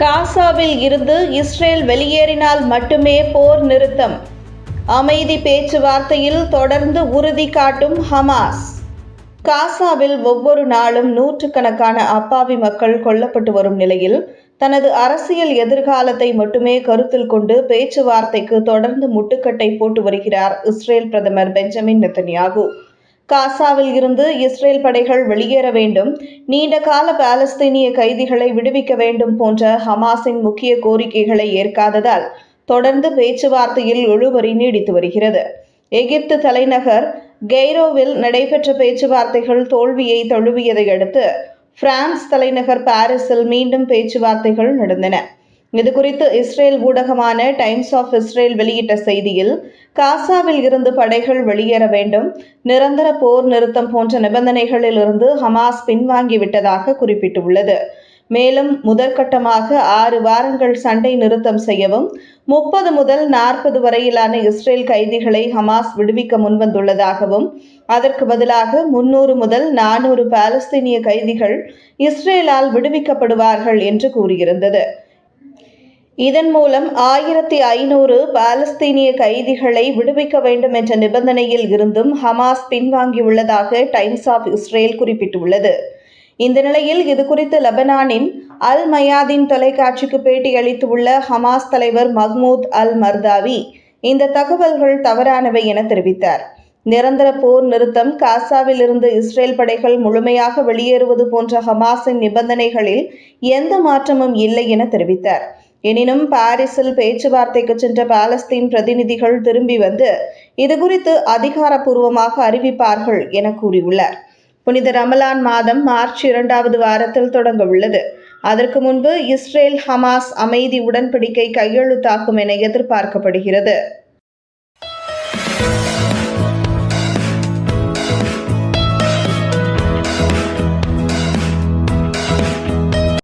காசாவில் இருந்து இஸ்ரேல் வெளியேறினால் மட்டுமே போர் நிறுத்தம். அமைதி பேச்சுவார்த்தையில் தொடர்ந்து உறுதி காட்டும் ஹமாஸ். காசாவில் ஒவ்வொரு நாளும் நூற்றுக்கணக்கான அப்பாவி மக்கள் கொல்லப்பட்டு வரும் நிலையில் தனது அரசியல் எதிர்காலத்தை மட்டுமே கருத்தில் கொண்டு பேச்சுவார்த்தைக்கு தொடர்ந்து முட்டுக்கட்டை போட்டு வருகிறார் இஸ்ரேல் பிரதமர் பெஞ்சமின் நெத்தன்யாகு. காசாவில் இருந்து இஸ்ரேல் படைகள் வெளியேற வேண்டும் நீண்ட கால பாலஸ்தீனிய கைதிகளை விடுவிக்க வேண்டும் போன்ற ஹமாஸின் முக்கிய கோரிக்கைகளை ஏற்காததால் தொடர்ந்து பேச்சுவார்த்தையில் இழுபறி நீடித்து வருகிறது. எகிப்து தலைநகர் கெய்ரோவில் நடைபெற்ற பேச்சுவார்த்தைகள் தோல்வியை தழுவியதை அடுத்து பிரான்ஸ் தலைநகர் பாரிஸில் மீண்டும் பேச்சுவார்த்தைகள் நடந்தன. இதுகுறித்து இஸ்ரேல் ஊடகமான டைம்ஸ் ஆஃப் இஸ்ரேல் வெளியிட்ட செய்தியில் காசாவில் இருந்து படைகள் வெளியேற வேண்டும் நிரந்தர போர் நிறுத்தம் போன்ற நிபந்தனைகளில் இருந்து ஹமாஸ் பின்வாங்கிவிட்டதாக குறிப்பிட்டுள்ளது. மேலும் முதற்கட்டமாக ஆறு வாரங்கள் சண்டை நிறுத்தம் செய்யவும் முப்பது முதல் நாற்பது வரையிலான இஸ்ரேல் கைதிகளை ஹமாஸ் விடுவிக்க முன்வந்துள்ளதாகவும் அதற்கு பதிலாக முன்னூறு முதல் நானூறு பாலஸ்தீனிய கைதிகள் இஸ்ரேலால் விடுவிக்கப்படுவார்கள் என்று கூறியிருந்தது. இதன் மூலம் ஆயிரத்தி ஐநூறு பாலஸ்தீனிய கைதிகளை விடுவிக்க வேண்டும் என்ற நிபந்தனையில் இருந்தும் ஹமாஸ் பின்வாங்கியுள்ளதாக டைம்ஸ் ஆஃப் இஸ்ரேல் குறிப்பிட்டுள்ளது. இந்த நிலையில் இதுகுறித்து லெபனானின் அல் மயாதின் தொலைக்காட்சிக்கு பேட்டியளித்துள்ள ஹமாஸ் தலைவர் மஹ்மூத் அல் மர்தாவி இந்த தகவல்கள் தவறானவை என தெரிவித்தார். நிரந்தர போர் நிறுத்தம் காசாவில் இருந்து இஸ்ரேல் படைகள் முழுமையாக வெளியேறுவது போன்ற ஹமாஸின் நிபந்தனைகளில் எந்த மாற்றமும் இல்லை என தெரிவித்தார். எனினும் பாரிஸில் பேச்சுவார்த்தைக்கு சென்ற பாலஸ்தீன் பிரதிநிதிகள் திரும்பி வந்து இதுகுறித்து அதிகாரப்பூர்வமாக அறிவிப்பார்கள் என கூறியுள்ளார். புனித ரமலான் மாதம் மார்ச் இரண்டாவது வாரத்தில் தொடங்க உள்ளது அதற்கு முன்பு இஸ்ரேல் ஹமாஸ் அமைதி உடன்படிக்கை கையெழுத்தாகும் என எதிர்பார்க்கப்படுகிறது.